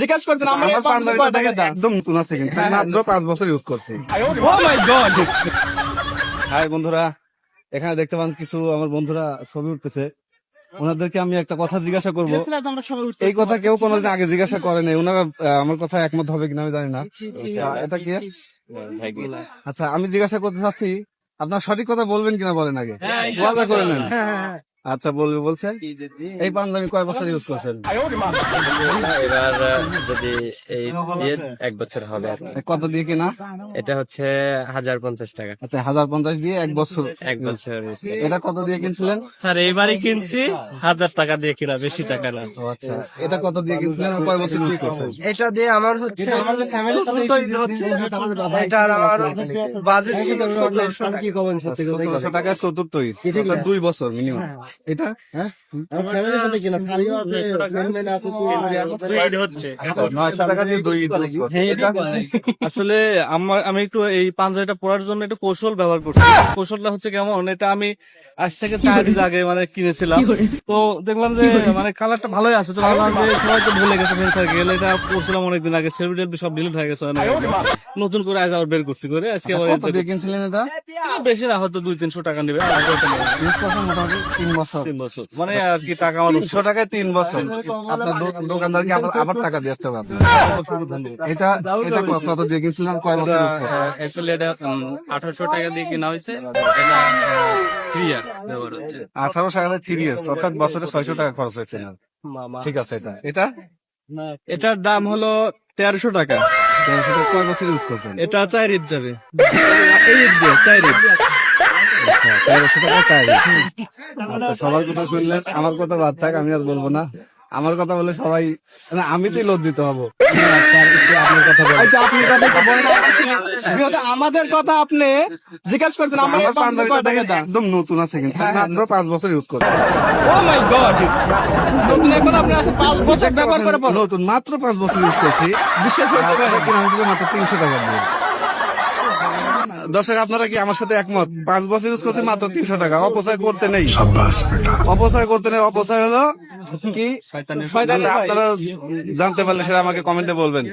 জিজ্ঞাসা করতেন আমার একদম নতুন আছে কিন্তু হ্যাঁ, মাত্র পাঁচ বছর ইউজ করছি। ও মাই গড হাই বন্ধুরা এখানে দেখতে পান কিছু আমার বন্ধুরা ছবি উঠতেছে। ওনাদেরকে আমি একটা কথা জিজ্ঞাসা করব। এই কথা কেউ কোনোদিন আগে জিজ্ঞাসা করে নাই। ওনারা আমার কথা একমত হবে কিনা আমি জানি না। এটা কি? আচ্ছা আমি জিজ্ঞাসা করতে চাচ্ছি আপনার সঠিক কথা বলবেন কিনা বলেন আগে? ওয়াদা করে নেন। আচ্ছা বলবে বলছেন এই পাঞ্জাবি কয় বছর ইউজ করছেন? এবার যদি এই ইয়ে এক বছর হবে আর কত দিয়ে কিনা? এটা হচ্ছে হাজার পঞ্চাশ টাকা। আচ্ছা হাজার পঞ্চাশ দিয়ে এক বছর। এক বছর এটা কত দিয়ে কিনছিলেন? স্যার এইবারই কিনছি হাজার টাকা দিয়ে কিনা বেশি টাকা না। আচ্ছা এটা কত দিয়ে কিনছিলেন কয় বছর ইউজ করছেন? এটা দিয়ে আমার হচ্ছে আমাদের ফ্যামিলির সাথে এটা আর আমার বাজেট ছিল কি কবেন সত্যি সতেরোশো টাকায় চতুর্থ দুই বছর মিনিমাম এটা? আমার ফ্যামিলির সাথে কিনা সারিও আছে হচ্ছে নয়শো টাকা? দিয়ে দুই। এটা আসলে আমার আমি একটু এই পাঞ্জাবিটা পরার জন্য একটু কৌশল ব্যবহার করছি। কৌশলটা হচ্ছে কেমন এটা আমি আজ থেকে চার দিন আগে মানে কিনেছিলাম। তো দেখলাম যে মানে কালারটা ভালোই আছে তো ভাবলাম যে সবাই তো ভুলে গেছে ফ্রেন্ড সার্কেল এটা করছিলাম অনেকদিন আগে সেলফি সব ডিলিট হয়ে গেছে নতুন করে আজ আবার বের করছি করে আজকে আবার কিনছিলেন এটা? বেশি না হয়তো দুই তিনশো টাকা নেবে মোটামুটি তিন বছর। তিন বছর। মানে আর কি টাকা আমার তিনশো টাকায় তিন বছর। আপনার দোকানদারকে আবার টাকা দিয়ে আসতে আপনার। এটা এটা কত দিয়ে কিনছিলেন কয় বছর? অ্যাকচুয়ালি এটা আঠারোশো টাকা দিয়ে কেনা হয়েছে। থ্রি ইয়ার্স ব্যবহার হচ্ছে। আঠারো টাকা থ্রি ইয়ার্স অর্থাৎ বছরে ছয়শো টাকা খরচ হয়েছে ঠিক আছে এটা এটা? এটার দাম হলো তেরোশো টাকা। তেরোশো টাকা কয় বছর ইউজ করছেন? এটা চার ঈদ যাবে। ঈদ দিয়ে চার ঈদ। আচ্ছা তেরোশো টাকা চাই আচ্ছা, সবার কথা শুনলেন আমার কথা বাদ থাক আমি আর বলব না। আমার কথা বলে সবাই না, আমি তো লজ্জিত হব। বলেন। আমাদের কথা আপনি জিজ্ঞাসা করতেন আমার দেখে একদম নতুন আছে কিন্তু মাত্র পাঁচ বছর ইউজ করছেন ও মাই গড! নতুন এখন আপনি পাঁচ বছর ব্যবহার করে নতুন মাত্র পাঁচ বছর ইউজ করছি। বিশ্বাস হতে পারে কিনা মাত্র তিনশো টাকা দিয়ে। দর্শক আপনারা কি আমার সাথে একমত? পাঁচ বছর ইউজ করছে মাত্র তিনশো টাকা অপচয় করতে নেই। অপচয় করতে নেই অপচয় হলো কি? আপনারা জানতে পারলে সেটা আমাকে কমেন্টে বলবেন।